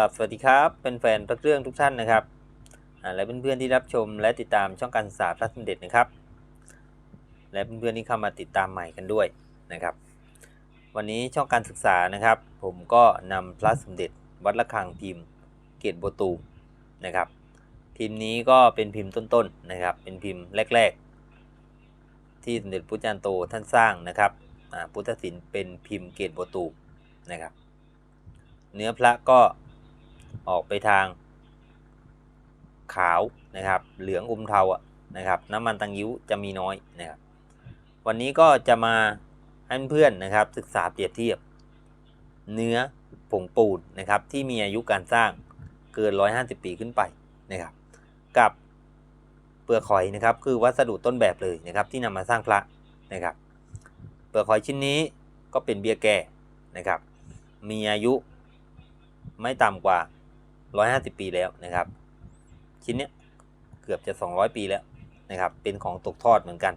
ลับสวัสดีครับเป็นแฟนพระเครื่องทุกท่านนะครับอ่าและเพื่อนๆที่รับชมและติดตามช่องการศึกษาพระสมเด็จนะครับ และเพื่อนๆที่เข้ามาติดตามใหม่กันด้วยนะครับ วันนี้ช่องการศึกษานะครับ ผมก็นำพระสมเด็จวัดระฆังพิมพ์ เกตโบตูมนะครับพิมพ์นี้ก็เป็นพิมพ์ต้นๆนะครับ เป็นพิมพ์แรก ๆ ที่สมเด็จพุทธจารย์โตท่านสร้างนะครับพุทธศิลป์เป็นพิมพ์เกตโบตูมนะครับ เนื้อพระก็ ออกไปทางขาวนะครับ เหลืองอมเทาอะนะครับน้ำมันตังยิ้วจะมีน้อยนะครับวันนี้ก็จะมาให้เพื่อนๆนะครับ ศึกษาเปรียบเทียบ เนื้อผงปูนนะครับ ที่มีอายุการสร้างเกิน 150 ปีขึ้นไปนะครับ กับเปลือกหอยนะครับ คือวัสดุต้นแบบเลยนะครับ ที่นำมาสร้างพระนะครับ เปลือกหอยชิ้นนี้ก็เป็นเบี้ยแก่นะครับ มีอายุไม่ต่ำกว่า 150 ปีแล้วนะครับ ชิ้นเนี้ยเกือบจะ 200 ปีแล้วนะครับ เป็นของตกทอดเหมือนกัน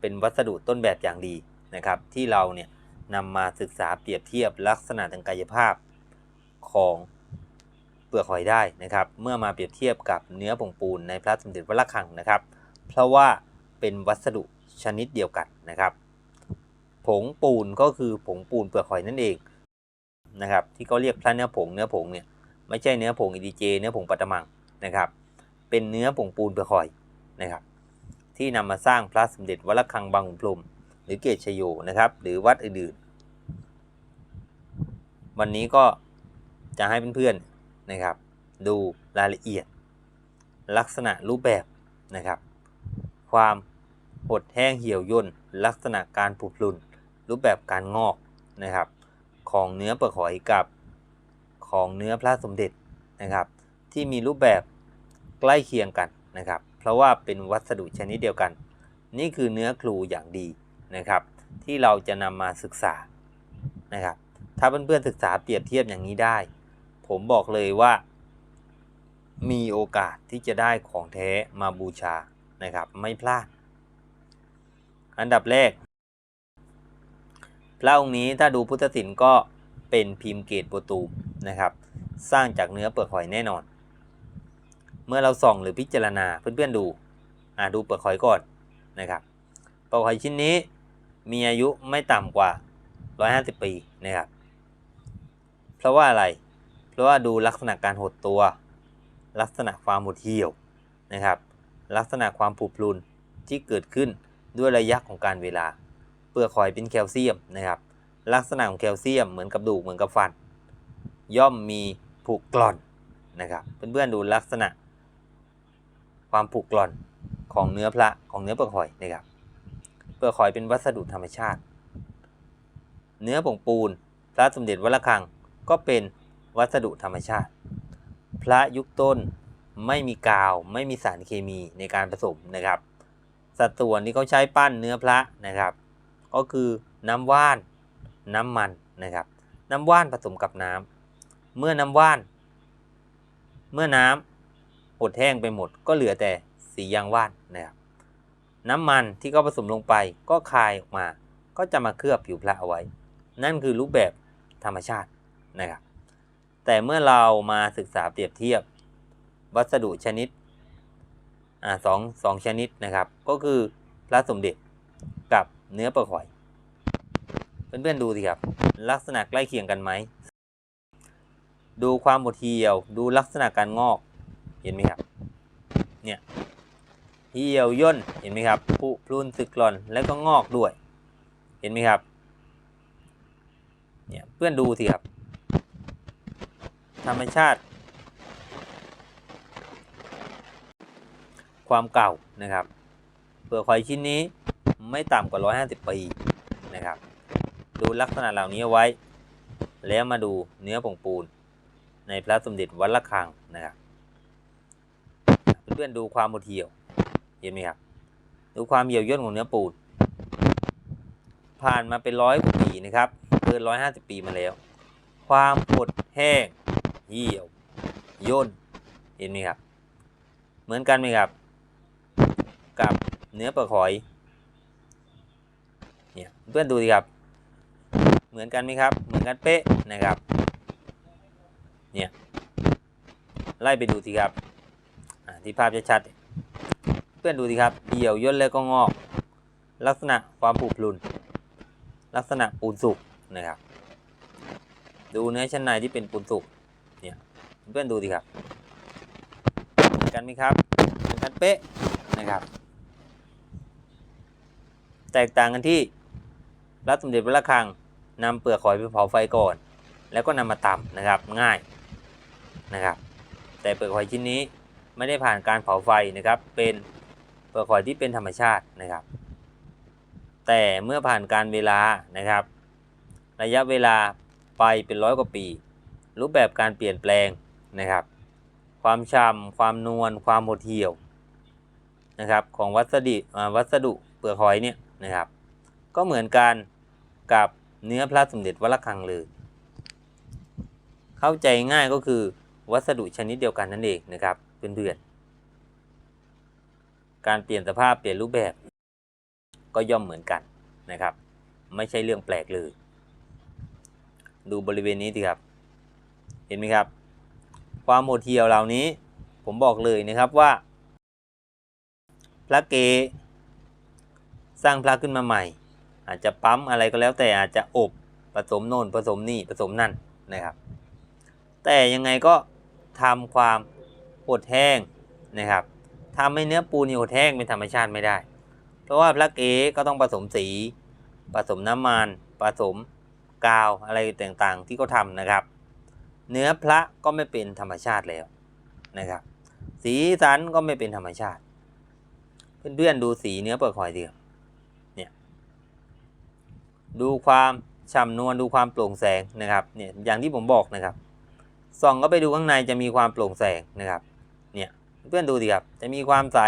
เป็นวัสดุต้นแบบอย่างดีนะครับ ที่เราเนี่ยนำมาศึกษาเปรียบเทียบลักษณะทางกายภาพของเปลือกหอยได้นะครับ เมื่อมาเปรียบเทียบกับเนื้อผงปูนในพระสมเด็จวัดระฆังนะครับ เพราะว่าเป็นวัสดุชนิดเดียวกันนะครับผงปูนก็คือผงปูนเปลือกหอยนั่นเองนะครับ ที่เขาเรียกพระเนื้อผงเนื้อผงเนี่ย ไม่ใช่เนื้อผงอิดีเจเนื้อผงปัตมังนะครับ เป็นเนื้อผงปูนเปลือกหอยนะครับ ที่นำมาสร้างพระสมเด็จวัดระฆังบางขุนพรหมหรือเกศชโยนะครับ หรือวัดอื่นๆ วันนี้ก็จะให้เพื่อนๆนะครับ ดูรายละเอียด ลักษณะรูปแบบนะครับ ความหดแห้งเหี่ยวย่นลักษณะการผุพรุนรูปแบบการงอกนะครับ ของเนื้อเปลือกหอยกับ ของเนื้อพระสมเด็จนะครับ ที่มีรูปแบบใกล้เคียงกันนะครับ เพราะว่าเป็นวัสดุชนิดเดียวกัน นี่คือเนื้อครูอย่างดีนะครับ ที่เราจะนำมาศึกษานะครับ ถ้าเพื่อนๆศึกษาเปรียบเทียบอย่างนี้ได้ ผมบอกเลยว่า มีโอกาสที่จะได้ของแท้มาบูชานะครับ ไม่พลาด อันดับแรกพระองค์นี้ถ้าดูพุทธศิลป์ก็เป็นพิมพ์เกตโบวตูม นะครับ สร้างจากเนื้อเปลือกหอยแน่นอน เมื่อเราส่องหรือพิจารณาเพื่อนๆดูอ่าดูเปลือกหอยก่อนนะครับเปลือกหอยชิ้นนี้มีอายุไม่ต่ำกว่า 150 ปีนะครับ เพราะว่าอะไร เพราะว่าดูลักษณะการหดตัว ลักษณะความหดเหี่ยวนะครับ ลักษณะความผุพรุนที่เกิดขึ้นด้วยระยะของการเวลา เปลือกหอยเป็นแคลเซียมนะครับ ลักษณะของแคลเซียมเหมือนกับดูเหมือนกับฟัน ย่อมมีผุกร่อนนะครับเพื่อนๆดูลักษณะ ความผุกร่อนของเนื้อพระของเนื้อเปลือกหอยนะครับเปลือกหอยเป็นวัสดุธรรมชาติ เนื้อผงปูนพระสมเด็จวัดระฆังก็เป็นวัสดุธรรมชาติ พระยุคต้นไม่มีกาวไม่มีสารเคมีในการผสมนะครับ สัดส่วนที่เขาใช้ปั้นเนื้อพระนะครับ ก็คือน้ำว่าน น้ำมันนะครับ น้ำว่านผสมกับน้ำ เมื่อน้ำว่าน เมื่อน้ำหดแห้งไปหมด ก็เหลือแต่สียางว่านนะครับน้ำมันที่เขาผสมลงไปก็คายออกมา ก็จะมาเคลือบผิวพระเอาไว้ นั่นคือรูปแบบธรรมชาตินะครับแต่เมื่อเรามาศึกษาเปรียบเทียบวัสดุชนิดอสองสองชนิดนะครับ ก็คือพระสมเด็จกับเนื้อปลือกหอย เพื่อนๆดูสิครับ ลักษณะใกล้เคียงกันไหม ดูความหดเหี่ยว ดูลักษณะการงอก เห็นไหมครับ เนี่ยเหี่ยวย่น เห็นไหมครับผุพรุนสึกหล่อน แล้วก็งอกด้วย เห็นไหมครับ เนี่ยเพื่อนดูสิครับ ธรรมชาติ ความเก่านะครับเปลือกหอยชิ้นนี้ไม่ต่ำกว่า 150 ปีนะครับ ดูลักษณะเหล่านี้ไว้ แล้วมาดูเนื้อผงปูน ในพระสมเด็จวัดระฆังนะครับเพื่อนๆดูความหมดเหี่ยวเห็นไหมครับดูความเหี่ยวย่นของเนื้อปูนผ่านมาเป็นร้อยกว่าปีนะครับเกิน150ปีมาแล้ว ความหดแห้งเหี่ยวย่นเห็นไหมครับ เหมือนกันไหมครับ กับเนื้อปลือกหอยเนี่ยเพื่อนดูสิครับ เหมือนกันไหมครับ เหมือนกันเป๊ะนะครับ เนี่ยไล่ไปดูสิครับที่ภาพชัดๆเพื่อนดูสิครับเหี่ยวย่นแล้วก็งอก ลักษณะความผุพรุน ลักษณะปูนสุกนะครับ ดูเนื้อชั้นในที่เป็นปูนสุกเนี่ยเพื่อนดูสิครับเหมือนกันไหมครับเหมือนกันเป๊ะนะครับ แตกต่างกันที่พระสมเด็จพระระฆังนำเปลือกหอยไปเผาไฟก่อน แล้วก็นำมาตำนะครับง่าย นะครับ แต่เปลือกหอยชิ้นนี้ไม่ได้ผ่านการเผาไฟนะครับ เป็นเปลือกหอยที่เป็นธรรมชาตินะครับ แต่เมื่อผ่านการเวลานะครับ ระยะเวลาไปเป็นร้อยกว่าปี รูปแบบการเปลี่ยนแปลงนะครับ ความฉ่ำความนวลความหดเหี่ยวนะครับของวัสดุวัสดุเปลือกหอยเนี่ยนะครับ ก็เหมือนกันกับเนื้อพระสมเด็จวัดระฆังเลย เข้าใจง่ายก็คือ วัสดุชนิดเดียวกันนั่นเองนะครับเพื่อนๆการเปลี่ยนสภาพเปลี่ยนรูปแบบ ก็ย่อมเหมือนกันนะครับ ไม่ใช่เรื่องแปลกเลย ดูบริเวณนี้สิครับ เห็นไหมครับ ความโหดเหี่ยวเหล่านี้ ผมบอกเลยนะครับว่า พระเกสร้างพระขึ้นมาใหม่ อาจจะปั๊มอะไรก็แล้วแต่อาจจะอบผสมโน่นผสมนี่ผสมนั่นนะครับ แต่ยังไงก็ ทำความหดแห้งนะครับทำให้เนื้อปูนนี่หดแห้งเป็นธรรมชาติไม่ได้ เพราะว่าพระเกก็ต้องผสมสี ผสมน้ำมันผสมกาวอะไรต่างๆ ที่เขาทำนะครับ เนื้อพระก็ไม่เป็นธรรมชาติแล้วนะครับ สีสันก็ไม่เป็นธรรมชาติ เพื่อนๆดูสีเนื้อเปลือกหอยดีครับเนี่ยดูความฉ่ำนวลดูความโปร่งแสงนะครับเนี่ยอย่างที่ผมบอกนะครับ ส่องก็ไปดูข้างในจะมีความโปร่งแสงนะครับเนี่ยเพื่อนดูดีครับจะมีความใส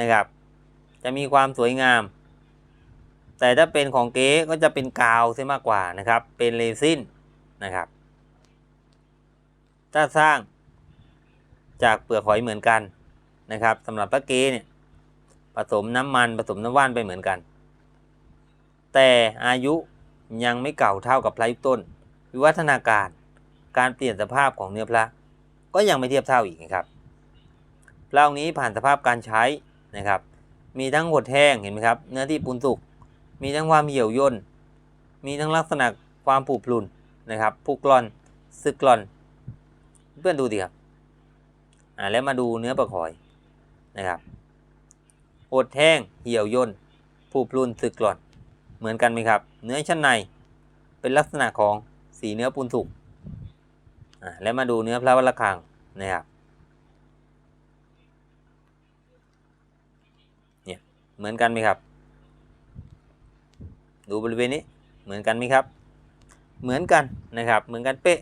นะครับ จะมีความสวยงาม แต่ถ้าเป็นของเก๊ก็จะเป็นกาวซะมากกว่านะครับ เป็นเรซินนะครับ ถ้าสร้างจากเปลือกหอยเหมือนกันนะครับสำหรับพระเก๊เนี่ยผสมน้ำมันผสมน้ำว่านไปเหมือนกัน แต่อายุยังไม่เก่าเท่ากับพระยุต้น วิวัฒนาการ การเปลี่ยนสภาพของเนื้อพระก็ยังไม่เทียบเท่าอีกนะครับพระองค์นี้ผ่านสภาพการใช้นะครับ มีทั้งหดแห้งเห็นไหมครับ เนื้อที่ปูนสุก มีทั้งความเหี่ยวย่น มีทั้งลักษณะความผุพรุนนะครับผุกร่อนซึกกร่อน เพื่อนดูดิครับอ่าแล้วมาดูเนื้อปลาหอยนะครับหดแห้งเหี่ยวย่นผุพรุนซึกกร่อน เหมือนกันไหมครับ เนื้อชั้นในเป็นลักษณะของสีเนื้อปูนสุก แล้วมาดูเนื้อพระวัลคังนะครับเนี่ยเหมือนกันไหมครับ ดูบริเวณนี้เหมือนกันไหมครับ เหมือนกันนะครับเหมือนกันเป๊ะ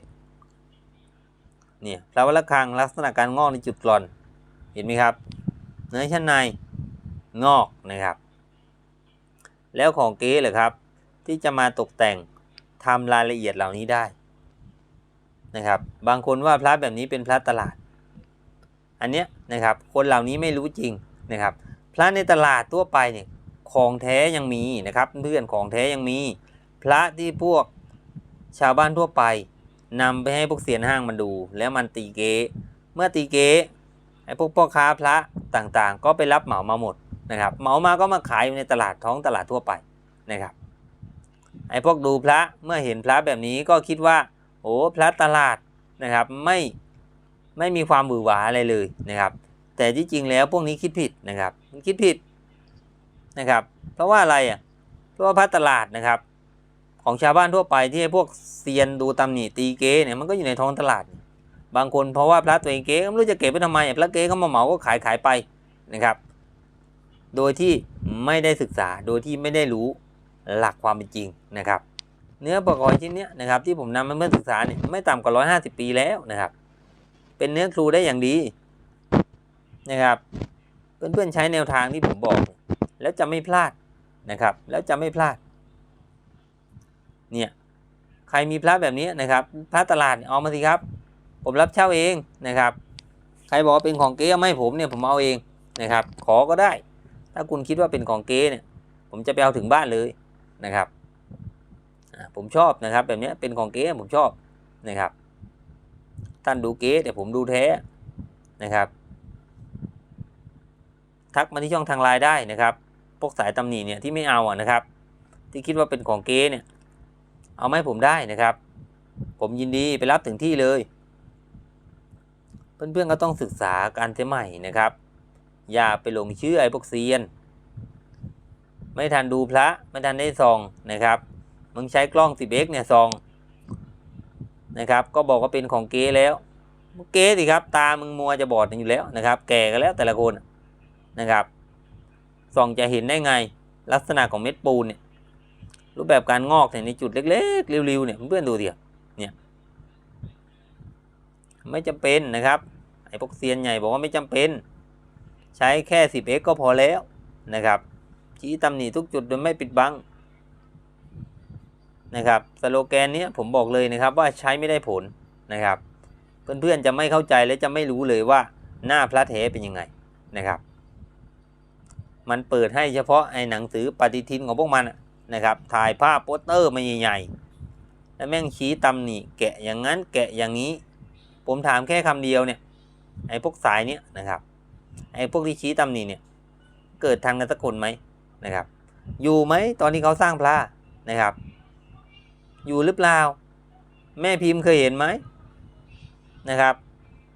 เนี่ยพระวัลคังลักษณะการงอกในจุดกร่อนเห็นไหมครับ เนื้อชั้นในงอกนะครับ แล้วของเก๊เหรอครับ ที่จะมาตกแต่งทำรายละเอียดเหล่านี้ได้ นะครับ บางคนว่าพระแบบนี้เป็นพระตลาด อันเนี้ยนะครับ คนเหล่านี้ไม่รู้จริงนะครับ พระในตลาดทั่วไปเนี่ยของแท้ยังมีนะครับ เพื่อนของแท้ยังมี พระที่พวกชาวบ้านทั่วไปนำไปให้พวกเสียนห้างมันดู แล้วมันตีเก๊เมื่อตีเก๊ไอ้พวกพ่อค้าพระต่างๆ ก็ไปรับเหมามาหมดนะครับ เหมามาก็มาขายอยู่ในตลาดท้องตลาดทั่วไปนะครับ ไอ้พวกดูพระเมื่อเห็นพระแบบนี้ก็คิดว่า โอ้พระตลาดนะครับไม่ไม่มีความบือหวาอะไรเลยนะครับ แต่ที่จริงแล้วพวกนี้คิดผิดนะครับมันคิดผิดนะครับ เพราะว่าอะไรอะเพราะว่าพระตลาดนะครับ ของชาวบ้านทั่วไปที่ให้พวกเซียนดูตำหนิตีเก๊เนี่ยมันก็อยู่ในท้องตลาด บางคนเพราะว่าพระตัวเองเก๊ไม่รู้จะเก็บไปทำไมพระเก๊เขามาเหมาก็ขายขายไปนะครับ โดยที่ไม่ได้ศึกษาโดยที่ไม่ได้รู้หลักความเป็นจริงนะครับ เนื้อประกอบชิ้นนี้นะครับที่ผมนำมาเมื่อศึกษาเนี่ยไม่ต่ำกว่า150ปีแล้วนะครับ เป็นเนื้อครูได้อย่างดีนะครับ เพื่อนๆใช้แนวทางที่ผมบอก แล้วจะไม่พลาดนะครับ แล้วจะไม่พลาด เนี่ยใครมีพระแบบนี้นะครับ พระตลาดเอามาสิครับ ผมรับเช่าเองนะครับ ใครบอกว่าเป็นของเก๊ไม่ผมเนี่ยผมเอาเองนะครับ ขอก็ได้ ถ้าคุณคิดว่าเป็นของเก๊เนี่ย ผมจะไปเอาถึงบ้านเลยนะครับ ผมชอบนะครับ แบบนี้เป็นของเก๊ผมชอบนะครับ ท่านดูเก๊แต่ผมดูแท้นะครับ ทักมาที่ช่องทางไลน์ได้นะครับพวกสายตำหนิเนี่ยที่ไม่เอาอะนะครับ ที่คิดว่าเป็นของเก๊เนี่ย เอามาให้ผมได้นะครับ ผมยินดีไปรับถึงที่เลย เพื่อนๆก็ต้องศึกษาการเทใหม่นะครับ อย่าไปหลงเชื่อไอ้พวกเซียน ไม่ทันดูพระ ไม่ทันได้ซองนะครับ มึงใช้กล้อง 10x เนี่ยซองนะครับ ก็บอกว่าเป็นของเก๊แล้วเก๊สิครับ ตามึงมัวจะบอดอยู่แล้วนะครับ แก่กันแล้วแต่ละคนนะครับส่องจะเห็นได้ไง ลักษณะของเม็ดปูนเนี่ยรูปแบบการงอกเนี่ยในจุดเล็กๆริ้วๆเนี่ยเพื่อนดูดิเนี่ยไม่จำเป็นนะครับไอ้พวกเซียนใหญ่บอกว่าไม่จำเป็น ใช้แค่ 10x ก็พอแล้วนะครับชี้ตำหนิทุกจุดโดยไม่ปิดบัง นะครับสโลแกนนี้ผมบอกเลยนะครับว่าใช้ไม่ได้ผลนะครับ เพื่อนๆจะไม่เข้าใจและจะไม่รู้เลยว่าหน้าพระแท้เป็นยังไงนะครับ มันเปิดให้เฉพาะไอ้หนังสือปฏิทินของพวกมันนะครับ ถ่ายภาพโปสเตอร์มาใหญ่ๆแล้วแม่งชี้ตำหนิแกะอย่างนั้นแกะอย่างนี้ ผมถามแค่คำเดียวเนี่ยไอ้พวกสายเนี้ยนะครับไอ้พวกที่ชี้ตำหนิเนี่ยเกิดทางกันสักคนไหมนะครับ อยู่ไหมตอนที่เขาสร้างพระนะครับ อยู่หรือเปล่า แม่พิมพ์เคยเห็นไหมนะครับ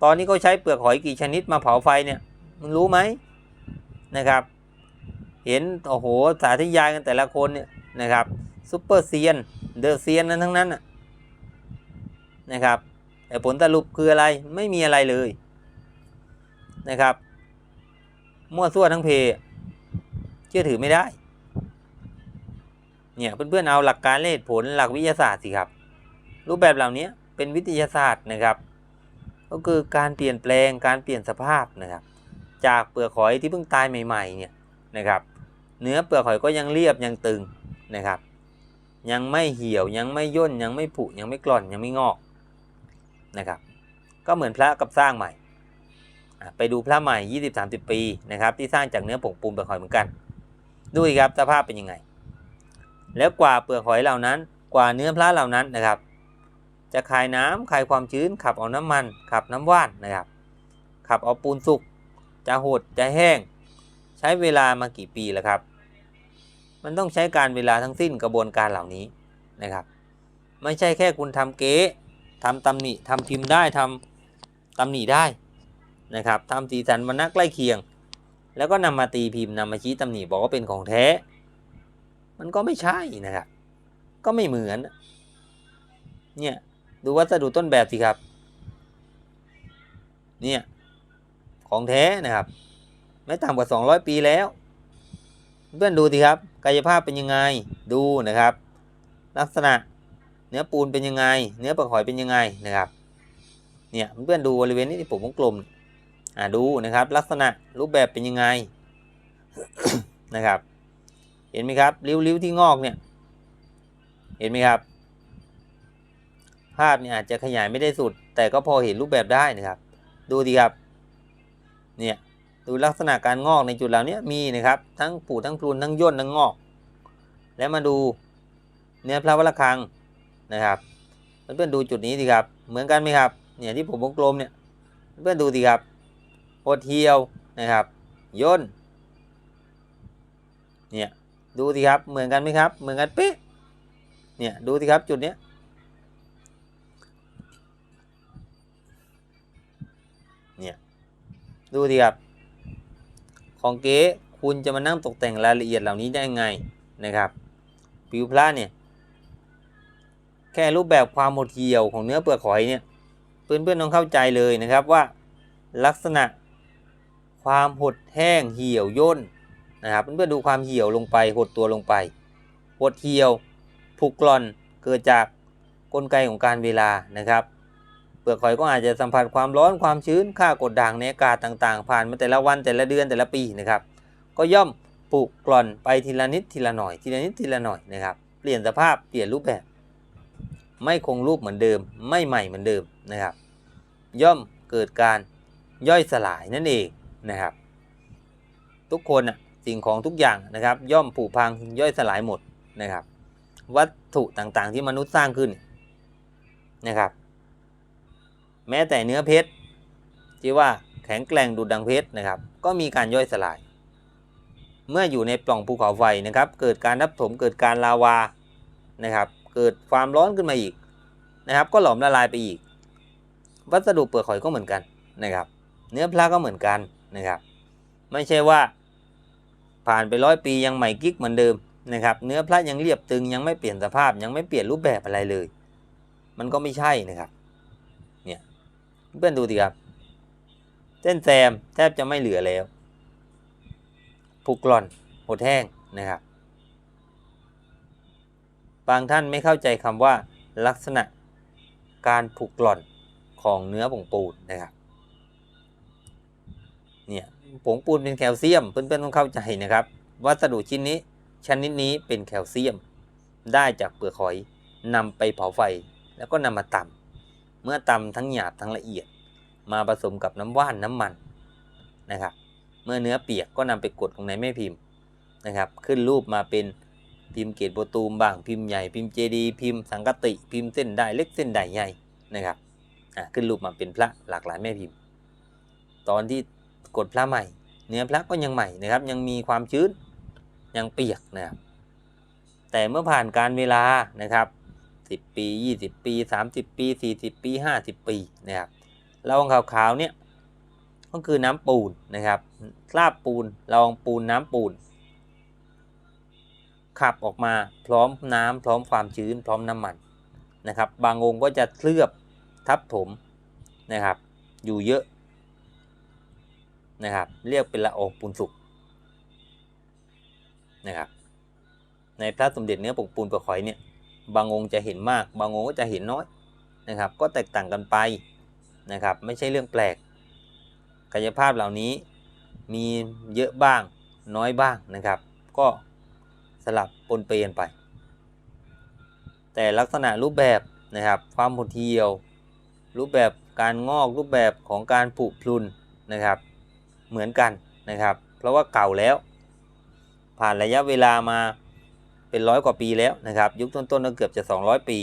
ตอนนี้เขาใช้เปลือกหอยกี่ชนิดมาเผาไฟเนี่ยมึงรู้ไหมนะครับ เห็นโอ้โหสาธยายกันแต่ละคนเนี่ยนะครับซุปเปอร์เซียนเดอะเซียนนั้นทั้งนั้นนะนะครับแต่ผลสรุปคืออะไรไม่มีอะไรเลยนะครับ มั่วซั่วทั้งเพ เชื่อถือไม่ได้ เนี่ยเพื่อนๆเอาหลักการเลขผลหลักวิทยาศาสตร์สิครับ รูปแบบเหล่านี้เป็นวิทยาศาสตร์นะครับ ก็คือการเปลี่ยนแปลงการเปลี่ยนสภาพนะครับ จากเปลือกหอยที่เพิ่งตายใหม่ๆเนี่ยนะครับ เนื้อเปลือกหอยก็ยังเรียบยังตึงนะครับ ยังไม่เหี่ยวยังไม่ย่นยังไม่ผุยังไม่กร่อนยังไม่งอกนะครับ ก็เหมือนพระกับสร้างใหม่ไปดูพระใหม่ 20-30 ปีนะครับที่สร้างจากเนื้อผงปูนเปลือกหอยเหมือนกัน ดูครับสภาพเป็นยังไง แล้วกว่าเปลือกหอยเหล่านั้น กว่าเนื้อพระเหล่านั้นนะครับ จะคายน้ำคายความชื้นขับเอาน้ำมันขับน้ำว่านนะครับ ขับเอาปูนสุกจะหดจะแห้ง ใช้เวลามากี่ปีแล้วครับ มันต้องใช้การเวลาทั้งสิ้นกระบวนการเหล่านี้นะครับ ไม่ใช่แค่คุณทำเก๊ทำตำหนิทำพิมพ์ได้ทำตำหนิได้นะครับทำสีสันวรรณะใกล้เคียง แล้วก็นำมาตีพิมพ์นำมาชี้ตำหนิบอกว่าเป็นของแท้ มันก็ไม่ใช่นะครับ ก็ไม่เหมือน เนี่ย ดูวัสดุต้นแบบสิครับ เนี่ย ของแท้นะครับ ไม่ต่ำกว่า 200 ปีแล้ว เพื่อนดูสิครับ กายภาพเป็นยังไง ดูนะครับ ลักษณะเนื้อปูนเป็นยังไง เนื้อปลาหอยเป็นยังไงนะครับ เนี่ยเพื่อนดูบริเวณนี้ที่ผมวงกลมอ่าดูนะครับ ลักษณะรูปแบบเป็นยังไงนะครับ เห็นไหมครับริ้วๆที่งอกเนี่ย เห็นไหมครับ ภาพเนี่ยอาจจะขยายไม่ได้สุด แต่ก็พอเห็นรูปแบบได้นะครับ ดูดีครับ เนี่ยดูลักษณะการงอกในจุดเหล่านี้มีนะครับ ทั้งปูทั้งพลูนทั้งย่นทั้งงอก แล้วมาดูเนื้อพระวรคังนะครับเพื่อนๆดูจุดนี้ดีครับ เหมือนกันไหมครับ เนี่ยที่ผมวงกลมเนี่ยเพื่อนๆดูดีครับโหดเทียวนะครับย่นเนี่ย ดูสิครับเหมือนกันไหมครับ เหมือนกันเป๊ะเนี่ยดูสิครับจุดเนี้ยเนี่ยดูสิครับ ของเก๊คุณจะมานั่งตกแต่งรายละเอียดเหล่านี้ได้ยังไงนะครับ ผิวพระเนี่ย แค่รูปแบบความหดเหี่ยวของเนื้อเปลือกหอยเนี่ยเพื่อนๆต้องเข้าใจเลยนะครับว่าลักษณะความหดแห้งเหี่ยวย่น นะครับเพื่อนๆดูความเหี่ยวลงไปหดตัวลงไปหดเหี่ยวผุกร่อนเกิดจากกลไกของการเวลานะครับเปลือกหอยก็อาจจะสัมผัสความร้อนความชื้นค่ากดด่างในอากาศต่างๆ ผ่านมาแต่ละวันแต่ละเดือนแต่ละปีนะครับ ก็ย่อมผุกร่อนไปทีละนิดทีละหน่อยทีละนิดทีละหน่อยนะครับ เปลี่ยนสภาพเปลี่ยนรูปแบบ ไม่คงรูปเหมือนเดิม ไม่ใหม่เหมือนเดิมนะครับ ย่อมเกิดการย่อยสลายนั่นเองนะครับ ทุกคนอะ สิ่งของทุกอย่างนะครับ ย่อมผุพังย่อยสลายหมดนะครับ วัตถุต่างๆที่มนุษย์สร้างขึ้นนะครับ แม้แต่เนื้อเพชรที่ว่าแข็งแกร่งดุดดังเพชรนะครับ ก็มีการย่อยสลาย เมื่ออยู่ในปล่องภูเขาไฟนะครับ เกิดการทับถมเกิดการลาวานะครับ เกิดความร้อนขึ้นมาอีกนะครับ ก็หลอมละลายไปอีก วัสดุเปลือกหอยก็เหมือนกันนะครับ เนื้อพระก็เหมือนกันนะครับ ไม่ใช่ว่า ผ่านไปร้อยปียังใหม่กิ๊กเหมือนเดิมนะครับ เนื้อพระยังเรียบตึงยังไม่เปลี่ยนสภาพยังไม่เปลี่ยนรูปแบบอะไรเลย มันก็ไม่ใช่นะครับ เนี่ยเพื่อนดูสิครับ เส้นแซมแทบจะไม่เหลือแล้วผุกร่อนหดแห้งนะครับ บางท่านไม่เข้าใจคำว่าลักษณะการผุกร่อนของเนื้อผงปูนนะครับ เนี่ย ผงปูนเป็นแคลเซียมเพื่อนๆต้องเข้าใจนะครับ วัสดุชิ้นนี้ชนิดนี้เป็นแคลเซียม ได้จากเปลือกหอยนำไปเผาไฟแล้วก็นำมาตำเมื่อตำทั้งหยาบทั้งละเอียด มาผสมกับน้ำว่านน้ำมันนะครับเมื่อเนื้อเปียกก็นำไปกดลงในแม่พิมพ์นะครับ ขึ้นรูปมาเป็นพิมพ์เกตโบตูมบ้างพิมพ์ใหญ่พิมพ์เจดีพิมพ์สังกติพิมพ์เส้นได้เล็กเส้นได้ใหญ่นะครับขึ้นรูปมาเป็นพระหลากหลายแม่พิมพ์ ตอนที่ กดพระใหม่เนื้อพระก็ยังใหม่นะครับ ยังมีความชื้นยังเปียกนะครับแต่เมื่อผ่านการเวลานะครับ 10 ปี 20 ปี 30 ปี 40 ปี 50 ปีนะครับละอองขาวๆเนี่ยก็คือน้ำปูนนะครับคราบปูนละอองปูนน้ำปูน ขับออกมาพร้อมน้ำพร้อมความชื้นพร้อมน้ำมันนะครับ บางองค์ก็จะเคลือบทับถมนะครับ อยู่เยอะ นะครับ เรียกเป็นละอองปูนสุกนะครับ ในพระสมเด็จเนื้อปกปูนประคอยเนี่ย บางองค์จะเห็นมาก บางองค์ก็จะเห็นน้อยนะครับ ก็แตกต่างกันไปนะครับ ไม่ใช่เรื่องแปลก กายภาพเหล่านี้มีเยอะบ้างน้อยบ้างนะครับ ก็สลับปนเปลี่ยนไป แต่ลักษณะรูปแบบนะครับ ความหดเหี่ยว รูปแบบการงอกรูปแบบของการผุพรุนนะครับ เหมือนกันนะครับ เพราะว่าเก่าแล้ว ผ่านระยะเวลามาเป็นร้อยกว่าปีแล้วนะครับ ยุคต้นๆก็เกือบจะ 200 ปี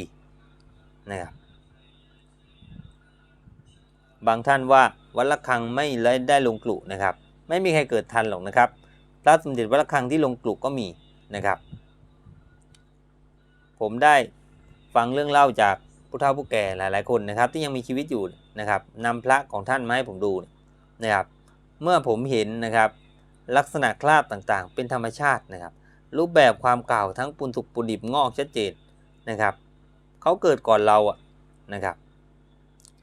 นะครับบางท่านว่าวัดระฆังไม่ได้ลงกลุนะครับ ไม่มีใครเกิดทันหรอกนะครับพระสมเด็จวัดระฆังที่ลงกลุก็มีนะครับ ผมได้ฟังเรื่องเล่าจากผู้เฒ่าผู้แก่หลายๆคนนะครับ ที่ยังมีชีวิตอยู่นะครับนำพระของท่านมาให้ผมดูนะครับ เมื่อผมเห็นนะครับลักษณะคราบต่างๆ เป็นธรรมชาตินะครับ รูปแบบความเก่าทั้งปูนสุกปูนดิบงอกชัดเจนนะครับเขาเกิดก่อนเราอะนะครับ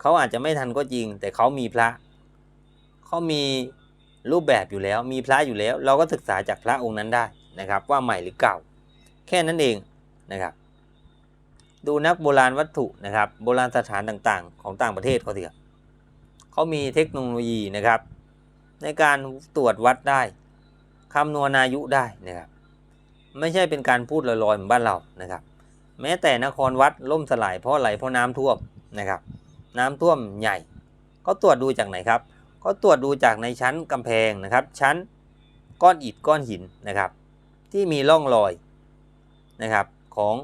เขาอาจจะไม่ทันก็จริง แต่เขามีพระเขามีรูปแบบอยู่แล้ว มีพระอยู่แล้ว เราก็ศึกษาจากพระองค์นั้นได้นะครับ ว่าใหม่หรือเก่า แค่นั้นเองนะครับ ดูนักโบราณวัตถุนะครับ โบราณสถานต่างๆ ของต่างประเทศเขาเถอะเขามีเทคโนโลยีนะครับ ในการตรวจวัดได้คำนวณอายุได้นะครับ ไม่ใช่เป็นการพูดลอยๆเหมือนบ้านเรานะครับ แม้แต่นครวัดล่มสลายเพราะอะไรเพราะน้ำท่วมนะครับ น้ำท่วมใหญ่ ก็ตรวจดูจากไหนครับ ก็ตรวจดูจากในชั้นกำแพงนะครับ ชั้นก้อนอิฐก้อนหินนะครับ ที่มีร่องรอยนะครับของ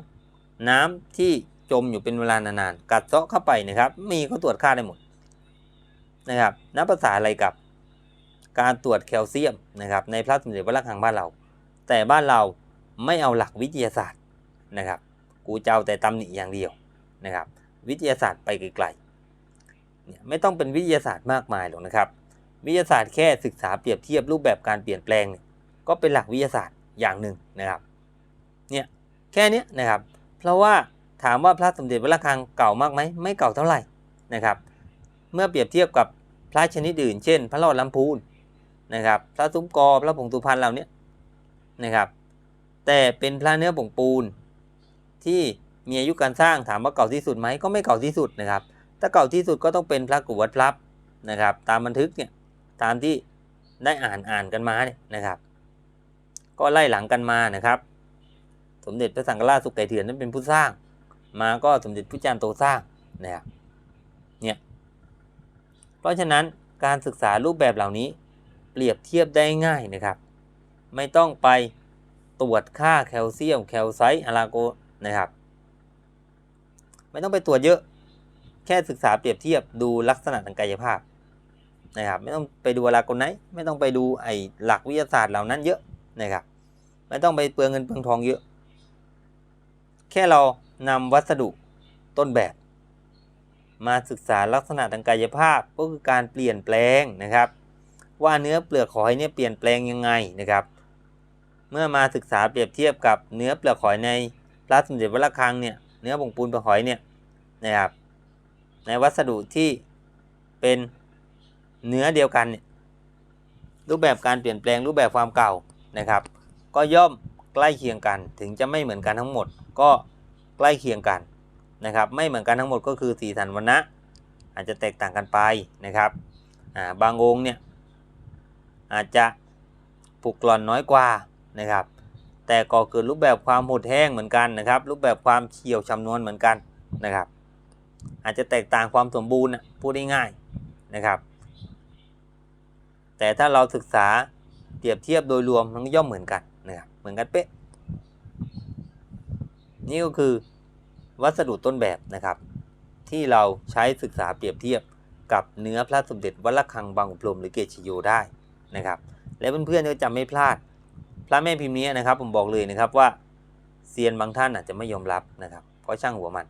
น้ำที่จมอยู่เป็นเวลานานๆกัดเซาะเข้าไปนะครับ มีก็ตรวจค่าได้หมดนะครับนับภาษาอะไรกับ การตรวจแคลเซียมนะครับในพระสมเด็จพระระฆังบ้านเรา แต่บ้านเราไม่เอาหลักวิทยาศาสตร์นะครับ กูจะเอาแต่ตำหนิอย่างเดียวนะครับ วิทยาศาสตร์ไปไกลๆเนี่ยไม่ต้องเป็นวิทยาศาสตร์มากมายหรอกนะครับ วิทยาศาสตร์แค่ศึกษาเปรียบเทียบรูปแบบการเปลี่ยนแปลง ก็เป็นหลักวิทยาศาสตร์อย่างหนึ่งนะครับเนี่ยแค่นี้นะครับ เพราะว่าถามว่าพระสมเด็จพระระฆังเก่ามากไหมไม่เก่าเท่าไหร่นะครับ เมื่อเปรียบเทียบกับพระชนิดอื่น เช่น พระรอดลำพูน นะครับพระซุ้มกอพระผงตุพันเหล่านี้นะครับ แต่เป็นพระเนื้อผงปูน ที่มีอายุการสร้างถามว่าเก่าที่สุดไหมก็ไม่เก่าที่สุดนะครับ ถ้าเก่าที่สุดก็ต้องเป็นพระกุวัดพลับนะครับ ตามบันทึกเนี่ยตามที่ได้อ่านอ่านกันมาเนี่ยนะครับ ก็ไล่หลังกันมานะครับ สมเด็จพระสังฆราชสุกไก่เถื่อนนั้นเป็นผู้สร้าง มาก็สมเด็จพระจารย์โตสร้างนะครับเนี่ยเพราะฉะนั้นการศึกษารูปแบบเหล่านี้ เปรียบเทียบได้ง่ายนะครับ ไม่ต้องไปตรวจค่าแคลเซียมแคลไซต์อะลาโกนะครับ ไม่ต้องไปตรวจเยอะ แค่ศึกษาเปรียบเทียบดูลักษณะทางกายภาพนะครับ ไม่ต้องไปดูอะไรกลไหนไม่ต้องไปดูไอ้หลักวิทยาศาสตร์เหล่านั้นเยอะนะครับ ไม่ต้องไปเปลืองเงินเปลืองทองเยอะ แค่เรานำวัสดุต้นแบบมาศึกษาลักษณะทางกายภาพก็คือการเปลี่ยนแปลงนะครับ ว่าเนื้อเปลือกหอยเนี่ยเปลี่ยนแปลงยังไงนะครับ เมื่อมาศึกษาเปรียบเทียบกับเนื้อเปลือกหอยในพระสมเด็จวัดระฆังเนี่ยเนื้อผงปูนเปลือกหอยเนี่ยนะครับในวัสดุที่เป็นเนื้อเดียวกันเนี่ยรูปแบบการเปลี่ยนแปลงรูปแบบความเก่านะครับ ก็ย่อมใกล้เคียงกันถึงจะไม่เหมือนกันทั้งหมด ก็ใกล้เคียงกันนะครับ ไม่เหมือนกันทั้งหมดก็คือสีสันวรรณะอาจจะแตกต่างกันไปนะครับาบางองค์เนี่ย อาจจะผุกร่อนน้อยกว่านะครับ แต่ก็เกิดรูปแบบความหดแห้งเหมือนกันนะครับ รูปแบบความเฉียวชำนวนเหมือนกันนะครับ อาจจะแตกต่างความสมบูรณ์พูดได้ง่ายนะครับ แต่ถ้าเราศึกษาเปรียบเทียบโดยรวมมันก็ย่อมเหมือนกันนะครับเหมือนกันเป๊ะนี่ก็คือวัสดุต้นแบบนะครับ ที่เราใช้ศึกษาเปรียบเทียบกับเนื้อพระสมเด็จวัดระฆังบางขุพรมหรือเกศชโยได้ นะครับ และเพื่อนๆก็จะไม่พลาด พระแม่พิมพ์นี้นะครับ ผมบอกเลยนะครับว่าเซียนบางท่านอาจจะไม่ยอมรับนะครับเพราะช่างหัวมัน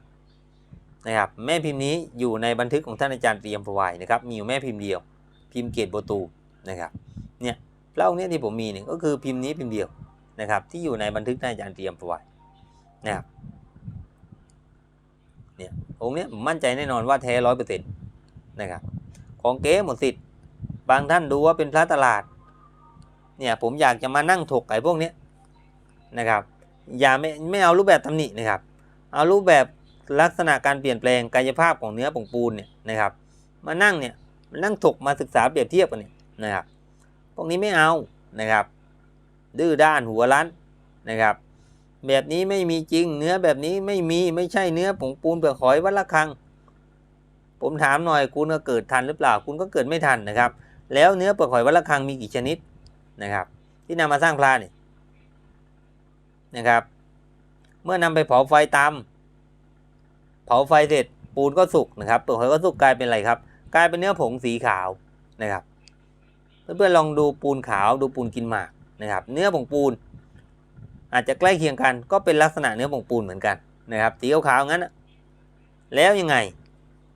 นะครับแม่พิมพ์นี้อยู่ในบันทึกของท่านอาจารย์เตรียมประวัยนะครับมีอยู่แม่พิมพ์เดียว พิมพ์เกตโบตูนะครับเนี่ยพระองค์เนี้ที่ผมมีเนี่ยก็คือพิมพ์นี้พิมพ์เดียวนะครับที่อยู่ในบันทึกท่านอาจารย์เตรียมประวัยนะครับเนี่ยองค์นี้มั่นใจแน่นอนว่าแท้ร้อยเปอร์เซ็นต์นะครับของเก๊หมดสิทธิ์ บางท่านดูว่าเป็นพระตลาด เนี่ยผมอยากจะมานั่งถกไก่พวกนี้นะครับ อย่าไม่ไม่เอารูปแบบตำหนินะครับ เอารูปแบบลักษณะการเปลี่ยนแปลงกายภาพของเนื้อผงปูนเนี่ยนะครับ มานั่งเนี่ยมานั่งถกมาศึกษาเปรียบเทียบกันเนี่ยนะครับ พวกนี้ไม่เอานะครับ ดื้อด้านหัวรั้นนะครับ แบบนี้ไม่มีจริง เนื้อแบบนี้ไม่มีไม่ใช่เนื้อผงปูนเปลือกหอยวัดละคังผมถามหน่อยคุณก็เกิดทันหรือเปล่า คุณก็เกิดไม่ทันนะครับ แล้วเนื้อเปลือกหอยวัดละคังมีกี่ชนิดนะครับ ที่นำมาสร้างพระเนี่ยนะครับ เมื่อนำไปเผาไฟตามเผาไฟเสร็จปูนก็สุกนะครับเปลือกหอยก็สุกกลายเป็นอะไรครับ กลายเป็นเนื้อผงสีขาวนะครับเพื่อนๆลองดูปูนขาวดูปูนกินหมากนะครับ เนื้อผงปูน อาจจะใกล้เคียงกัน ก็เป็นลักษณะเนื้อผงปูนเหมือนกันนะครับสีขาวๆงั้นนะแล้วยังไง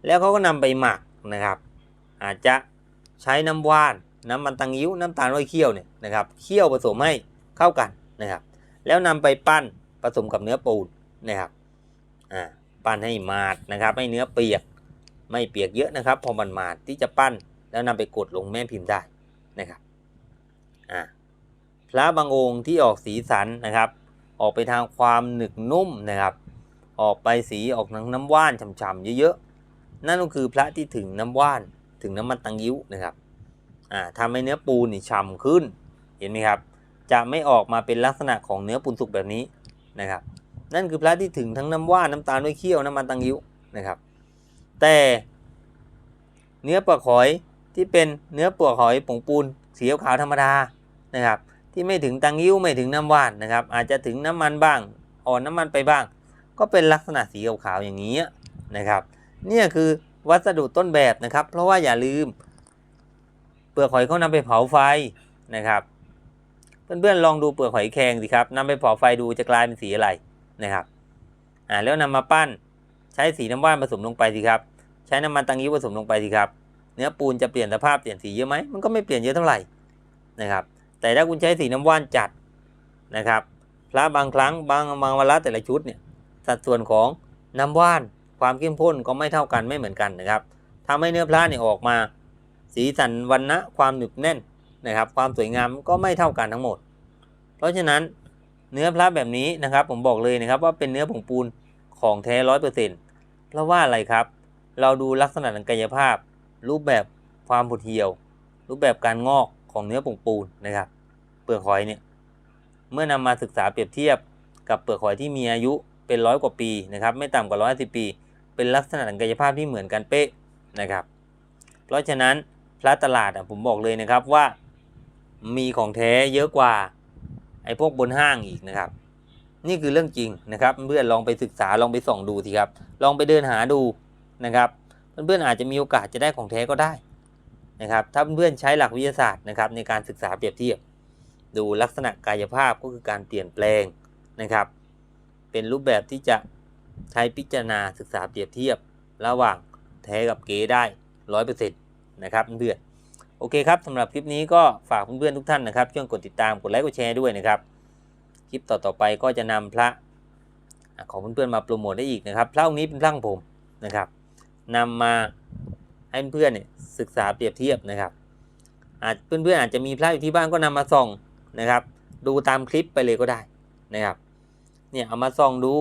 แล้วเขาก็นำไปหมักนะครับ อาจจะ ใช้น้ำว่าน น้ำมันตังยิ้ว น้ำตาลอ้อยเคี่ยวเนี่ยนะครับเคี่ยวผสมให้เข้ากันนะครับ แล้วนำไปปั้นผสมกับเนื้อปูนนะครับอ่าปั้นให้มาดนะครับให้เนื้อเปียกไม่เปียกเยอะนะครับ พอมันมาดที่จะปั้นแล้วนำไปกดลงแม่พิมพ์ได้นะครับอ่าพระบางองค์ที่ออกสีสันนะครับ ออกไปทางความหนึกนุ่มนะครับ ออกไปสีออกทางน้ำว่านฉ่ำๆเยอะๆนั่นก็คือพระที่ถึงน้ำว่าน ถึงน้ำมันตังยิ้วนะครับอ่าทำให้เนื้อปูนี่ฉ่ำขึ้น เห็นไหมครับ จะไม่ออกมาเป็นลักษณะของเนื้อปูนสุกแบบนี้นะครับ นั่นคือพระที่ถึงทั้งน้ำว่านน้ำตาลด้วยเคี่ยวน้ำมันตังยิ้วนะครับ แต่เนื้อเปลือกหอยที่เป็นเนื้อเปลือกหอยผงปูนสีขาวธรรมดานะครับ ที่ไม่ถึงตังยิ้วไม่ถึงน้ำว่านนะครับ อาจจะถึงน้ำมันบ้าง อ่อนน้ำมันไปบ้าง ก็เป็นลักษณะสีขาวๆอย่างนี้นะครับ เนี่ยคือ วัสดุต้นแบบนะครับ เพราะว่าอย่าลืม เปลือกหอยเขานำไปเผาไฟนะครับ เพื่อนๆลองดูเปลือกหอยแครงสิครับนำไปเผาไฟดูจะกลายเป็นสีอะไรนะครับอ่าแล้วนำมาปั้นใช้สีน้ำว่านผสมลงไปสิครับ ใช้น้ำมันตังยิ้วผสมลงไปสิครับ เนื้อปูนจะเปลี่ยนสภาพเปลี่ยนสีเยอะไหมมันก็ไม่เปลี่ยนเยอะเท่าไหร่นะครับ แต่ถ้าคุณใช้สีน้ำว่านจัดนะครับพระบางครั้งบางบางเวลาแต่ละชุดเนี่ยสัดส่วนของน้ำว่าน ความเข้มข้นก็ไม่เท่ากันไม่เหมือนกันนะครับทำให้เนื้อพระเนี่ยออกมา สีสันวันนะความหนึบแน่นนะครับ ความสวยงามก็ไม่เท่ากันทั้งหมด เพราะฉะนั้นเนื้อพระแบบนี้นะครับ ผมบอกเลยนะครับว่าเป็นเนื้อผงปูนของแท้ร้อยเปอร์เซ็นต์เพราะว่าอะไรครับ เราดูลักษณะทางกายภาพ รูปแบบความผุดเหี่ยว รูปแบบการงอกของเนื้อผงปูนนะครับเปลือกหอยเนี่ยเมื่อนำมาศึกษาเปรียบเทียบกับเปลือกหอยที่มีอายุเป็นร้อยกว่าปีนะครับไม่ต่ำกว่าร้อยสิบปี เป็นลักษณะทางกายภาพที่เหมือนกันเป๊ะนะครับ เพราะฉะนั้นพระตลาดอะผมบอกเลยนะครับว่ามีของแท้เยอะกว่าไอ้พวกบนห้างอีกนะครับ นี่คือเรื่องจริงนะครับ เพื่อนลองไปศึกษาลองไปส่องดูทีครับ ลองไปเดินหาดูนะครับเพื่อนๆอาจจะมีโอกาสจะได้ของแท้ก็ได้นะครับ ถ้าเพื่อนๆใช้หลักวิทยาศาสตร์นะครับ ในการศึกษาเปรียบเทียบ ดูลักษณะกายภาพก็คือการเปลี่ยนแปลงนะครับ เป็นรูปแบบที่จะ ใช้พิจารณาศึกษาเปรียบเทียบ ระหว่างแท้กับเก๊ได้ร้อยเปอร์เซ็นต์นะครับเพื่อนๆโอเคครับสำหรับคลิปนี้ก็ฝากเพื่อนๆทุกท่านนะครับช่วยกดติดตามกดไลค์กดแชร์ด้วยนะครับ คลิปต่อๆไปก็จะนำพระของเพื่อนๆมาโปรโมทได้อีกนะครับพระองค์นี้เป็นพระของผมนะครับนำมาให้เพื่อนๆเนี่ยศึกษาเปรียบเทียบนะครับ อาจเพื่อนๆอาจจะมีพระอยู่ที่บ้านก็นำมาส่องนะครับ ดูตามคลิปไปเลยก็ได้นะครับ เนี่ยเอามาส่องดู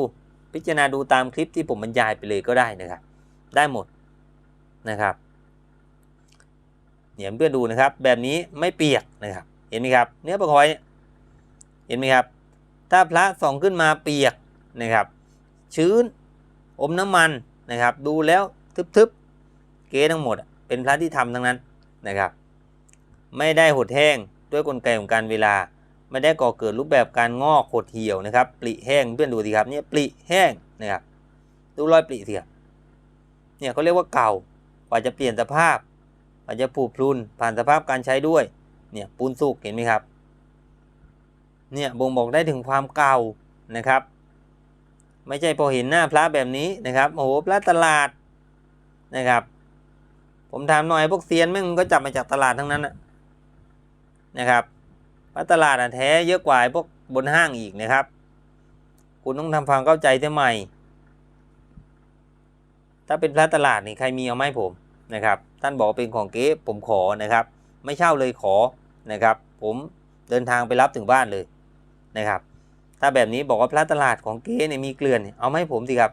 พิจารณาดูตามคลิปที่ผมบรรยายไปเลยก็ได้นะครับ ได้หมดนะครับเนี่ยเพื่อนดูนะครับ แบบนี้ไม่เปียกนะครับ เห็นไหมครับ เนื้อประคอยเห็นไหมครับ ถ้าพระส่องขึ้นมาเปียกนะครับ ชื้นอมน้ำมันนะครับ ดูแล้วทึบๆ เก๊ทั้งหมด เป็นพระที่ทำทั้งนั้นนะครับ ไม่ได้หดแห้งด้วยกลไกของการเวลา ไม่ได้ก่อเกิดรูปแบบการงอกหดเหี่ยวนะครับปลิแห้งเพื่อนดูสิครับเนี่ยปลิแห้งนะครับดูรอยปลิสิครับเนี่ยเขาเรียกว่าเก่ากว่าจะเปลี่ยนสภาพกว่าจะผุพรุนผ่านสภาพการใช้ด้วยเนี่ยปูนสุกเห็นไหมครับเนี่ยบ่งบอกได้ถึงความเก่านะครับ ไม่ใช่พอเห็นหน้าพระแบบนี้นะครับโอ้โหพระตลาดนะครับ ผมถามหน่อยพวกเซียนแม่งก็จับมาจากตลาดทั้งนั้นนะครับ พระตลาดอะแท้เยอะกว่าไอ้พวกบนห้างอีกนะครับ คุณต้องทำความเข้าใจเสียใหม่ ถ้าเป็นพระตลาดนี่ใครมีเอาไหมผมนะครับ ท่านบอกเป็นของเก๊ผมขอนะครับ ไม่เช่าเลยขอนะครับ ผมเดินทางไปรับถึงบ้านเลยนะครับ ถ้าแบบนี้บอกว่าพระตลาดของเก๊เนี่ยมีเกลื่อน เอามาให้ผมสิครับ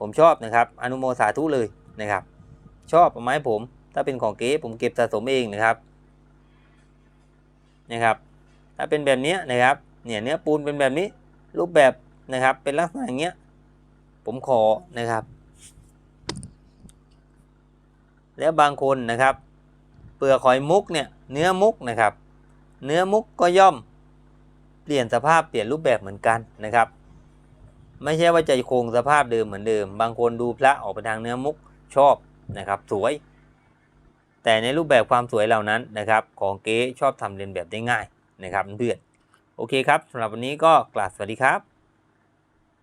ผมชอบนะครับ อนุโมสาธุเลยนะครับ ชอบเอามาให้ผม ถ้าเป็นของเก๊ผมเก็บสะสมเองนะครับ นะครับ ถ้าเป็นแบบนี้นะครับ เนี่ยเนื้อปูนเป็นแบบนี้รูปแบบนะครับ เป็นลักษณะอย่างเงี้ย ผมขอนะครับ แล้วบางคนนะครับ เปลือกหอยมุกเนี่ยเนื้อมุกนะครับ เนื้อมุกก็ย่อมเปลี่ยนสภาพเปลี่ยนรูปแบบเหมือนกันนะครับ ไม่ใช่ว่าจะคงสภาพเดิมเหมือนเดิม บางคนดูพระออกไปทางเนื้อมุกชอบนะครับ สวย แต่ในรูปแบบความสวยเหล่านั้นนะครับของเก๊ชอบทำเรียนแบบได้ง่ายนะครับเพื่อนโอเคครับสำหรับวันนี้ก็กลาวสวัสดีครับ